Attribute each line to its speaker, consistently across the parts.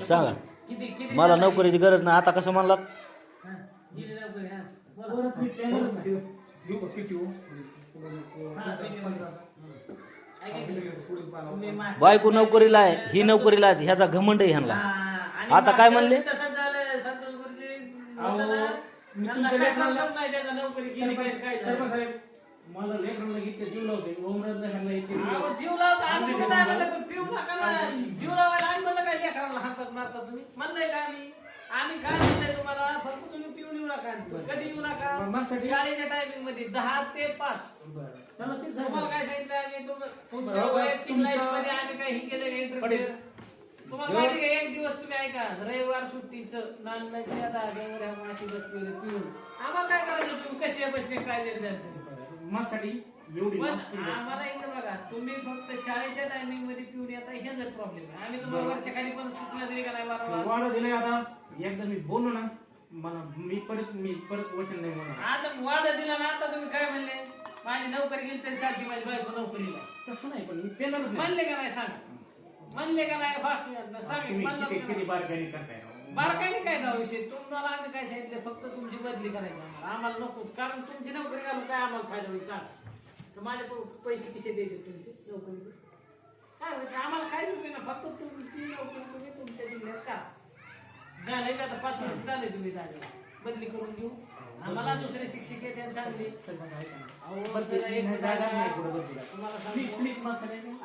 Speaker 1: सांगा
Speaker 2: किती किती
Speaker 1: मला? नोकरीची गरज नाही आता कसं म्हणलात
Speaker 2: हा, नोकरी, हा. बोला.
Speaker 3: हो?
Speaker 2: हा, किती? ऐका की, तुम्ही
Speaker 1: बायको नोकरीला आहे ही नोकरीला आहे ह्याचा घमंड आहे ह्यांना
Speaker 2: हा, आणि
Speaker 1: आता काय
Speaker 2: मागच्या
Speaker 1: म्हणले?
Speaker 2: वेळी तसंच झालं संतोष गुरुजी
Speaker 4: अहो,
Speaker 2: म्हणताना
Speaker 4: मी
Speaker 2: त्यांना
Speaker 4: तुमच्या
Speaker 2: कसला
Speaker 4: लेकराला-
Speaker 2: दम नाही त्याचा नोकरी केली पाहिजे काय झालं?
Speaker 4: सरपंच साहेब मला लेकरांना इतके जीव लावते ओमराजला ह्यांना इतके जीव
Speaker 2: अहो,
Speaker 4: लावते.
Speaker 2: जीव लावता आम्ही कुठं नाही म्हणलं, पण पिऊ नका ना. जीव लावायला आम्ही म्हणलं काय लेकराला हातात मारता तुम्ही? म्हणलंय का आम्ही? आम्ही काय म्हणलंय तुम्हाला? फक्त तुम्ही पिऊन येऊ नका कधी येऊ नका.
Speaker 4: बरं,
Speaker 2: शाळेच्या टायमिंगमध्ये दहा ते पाच.
Speaker 4: तेच
Speaker 2: तुम्हाला. काय सांगितलं आम्ही? तुम- तुमच्या
Speaker 4: बरोबर,
Speaker 2: वैयक्तिक
Speaker 4: तुमचं-
Speaker 2: लाईफमध्ये आम्ही काही हे केलं इंटरफिअर तुम्हाला माहिती का एक दिवस तुम्ही ऐका रविवार सुट्टीचं नांदण्याच्या धाग्यावर ह्या माशी बसलेले पिऊन. आम्हाला काय करायचं तुम्ही कसे बसले काय देत जाल तुम्ही?
Speaker 4: माझ्यासाठी एवढी
Speaker 2: पण
Speaker 4: मस्ती आहे.
Speaker 2: आम्हाला इकडे बघा तुम्ही फक्त शाळेच्या टायमिंगमध्ये पिऊन येता हेच प्रॉब्लेम आहे. आम्ही तुम्हाला वर्षाखाली पण सूचना दिली का नाही वारंवार?
Speaker 4: वाढ दिलंय आता. एकदा मी बोललो ना मला मी परत मी परत वचन नाही म्हणणार
Speaker 2: आता वाढ दिला ना आता तुम्ही काय म्हणले? माझी नोकरी गेली तरी चालती माझी बायको नोकरीला.
Speaker 4: तसं नाही पण मी पेनारच नाही.
Speaker 2: म्हणले का नाही सांगा? म्हणले का नाही? बाकी सांग
Speaker 4: तुम्ही
Speaker 2: म्हणलं
Speaker 4: किती? बारकाईने करताय.
Speaker 2: बारकाईने काय दावा विषय. तुम्हाला आम्ही काय सांगितलं फक्त तुमची बदली करायची आम्हाला आम्हाला नको. कारण तुमची नोकरी घालून काय आम्हाला फायदा होईल सांगा. तर माझे पैसे कसे द्यायचे तुमचे नोकरीचे? काय व्हायचं आम्हाला काय उपयोग ना. फक्त तुमची नोकरी तुम्ही तुमच्या जिल्ह्यात करा. झाले का आता पाच वर्ष झाले तुम्ही झाले बदली करून घेऊ. आम्हाला दुसरे शिक्षक त्यांना चांगले. तुम्हाला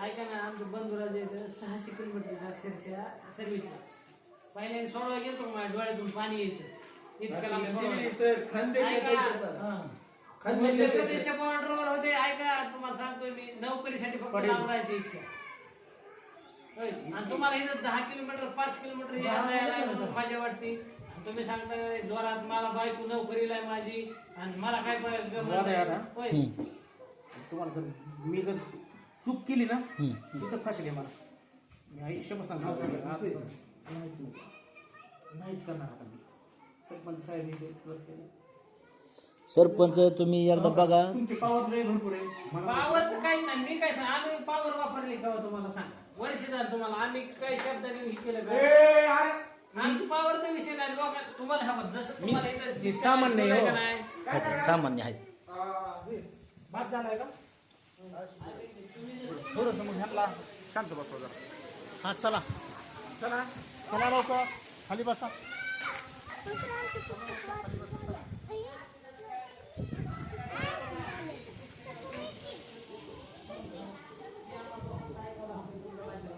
Speaker 2: ऐका ना आमचं बंधुराज येतं. सहाशे किलोमीटर अक्षरशः सर्व्हिसला पहिले सोडवा गेलो माझ्या डोळ्यातून पाणी यायचं इतकं लांब सोडवायला.
Speaker 3: सर खानदेशात
Speaker 2: ऐका.
Speaker 3: येतात.
Speaker 4: हा.
Speaker 2: मध्य प्रदेशच्या बॉर्डरवर होते ऐका तुम्हाला सांगतोय मी नोकरीसाठी फक्त
Speaker 4: पडेल.
Speaker 2: इतक्या होय. आणि तुम्हाला इथं दहा किलोमीटर पाच किलोमीटर म्हणून माझ्या वाटते आणि तुम्ही सांगताय जोरात मला बायको नोकरीला आहे माझी आणि मला काय पाहिजे
Speaker 4: बरं आहे आता.
Speaker 2: होय
Speaker 4: तुम्हाला जर मी जर चूक केली ना. तिथं फाशी मला मी आयुष्यभर सांगतो नाहीच करणार आता मी सरपंच साहेब इथे बसलेले.
Speaker 1: सरपंच तुम्ही एकदा बघा.
Speaker 4: तुमची पावर लय भरपूर आहे. मला
Speaker 2: पावरचं काही नाही. मी काय सांग आम्ही पावर वापरली का हो तुम्हाला सांगा? वर्ष झालं तुम्हाला आम्ही काही शब्दाने हे केलं का?
Speaker 4: ए, अरे,
Speaker 2: आमची पावरचा विषय नाही. लोक तुम्हाला हवं जसं तुम्हाला इथं
Speaker 4: मी सामान्य आहे,
Speaker 2: आहे
Speaker 4: हो.
Speaker 2: का नाही?
Speaker 1: सामान्य आहेत
Speaker 3: आ, हे,
Speaker 4: भात झालाय का? थोडस मग ह्यांना शांत बसवा जरा.
Speaker 5: हा चला.
Speaker 4: चला.
Speaker 5: चला लवकर. खाली बसा.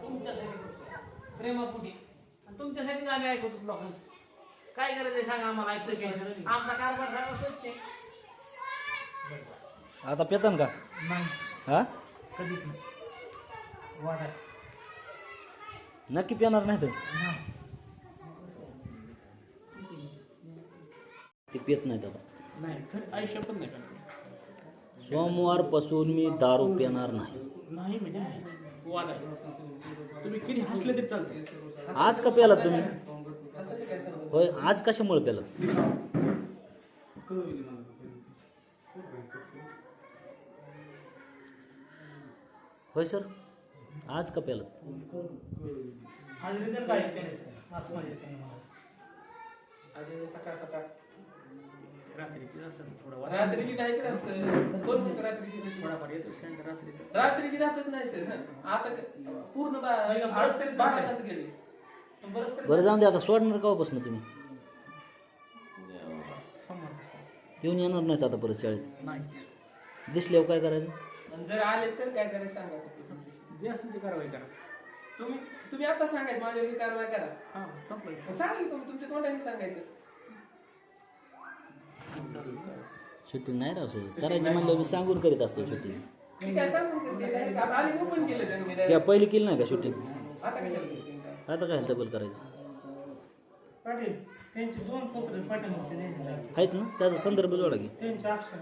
Speaker 2: तुमच्यासाठी प्रेमापोटी आणि तुमच्यासाठीच आम्ही लोकांचं? काय गरज आहे सांगा आम्हाला ऐकतो घ्यायचं आमचा कारभार सांगा स्वच्छ आहे.
Speaker 1: आता पेतन का?
Speaker 4: नाही.
Speaker 1: हा?
Speaker 4: कधीच नाही.
Speaker 1: नक्की पेणार नाही तर? ते पेत नाहीत आता
Speaker 4: नाही खरं आयुष्य पण नाही करणार.
Speaker 1: सोमवारपासून मी दारू पिणार नाही.
Speaker 4: नाही म्हणजे नाही. वाद आहे. तुम्ही किती हसले तरी चालते
Speaker 1: आज का प्यालात तुम्ही? होय आज कशामुळे प्यालात? होय सर आज का
Speaker 4: आज रिझल्ट काय माझ्या. आज सकाळ सकाळ रात्रीची असं थोडं.
Speaker 3: रात्रीची नाही तर असं. कोण म्हणतं रात्रीची? नाही?
Speaker 4: थोडाफार येतो शांत रात्रीचं.
Speaker 3: रात्रीची राहतच नाही सर हं. आता पूर्ण बा- बरस करीत बारा तास गेले. करीत
Speaker 1: बरं जाऊन दे आता सोडणार का तुम्ही?
Speaker 4: समोर
Speaker 1: येऊन येणार नाहीत आता परत शाळेत?
Speaker 4: नाही
Speaker 1: दिसल्यावर काय करायचं?
Speaker 3: आणि जर आले तर काय करायचं सांगा
Speaker 4: जे असेल ते कारवाई करा.
Speaker 3: तुम्ही तुम्ही आता सांगायचं माझ्यावर ही कारवाई करा.
Speaker 4: हा संपलं.
Speaker 3: सांगा की तुम्ही तुमच्या तोंडाने सांगायचं.
Speaker 1: सुट्टी नाही राव सर करायची म्हणलं मी सांगून करीत असतो सुट्टी
Speaker 3: मी काय सांगू ते direct आता आली ओपन केलं त्यांनी
Speaker 1: या
Speaker 3: direct.
Speaker 1: पहिली केली नाही का शूटिंग
Speaker 3: आता कशाला काय
Speaker 1: आता काय डबल करायचं?
Speaker 4: पाटील त्यांचे दोन पत्र पाटील
Speaker 1: आहेत ना? त्याचा संदर्भ जोडा की.
Speaker 4: त्यांचे अक्षर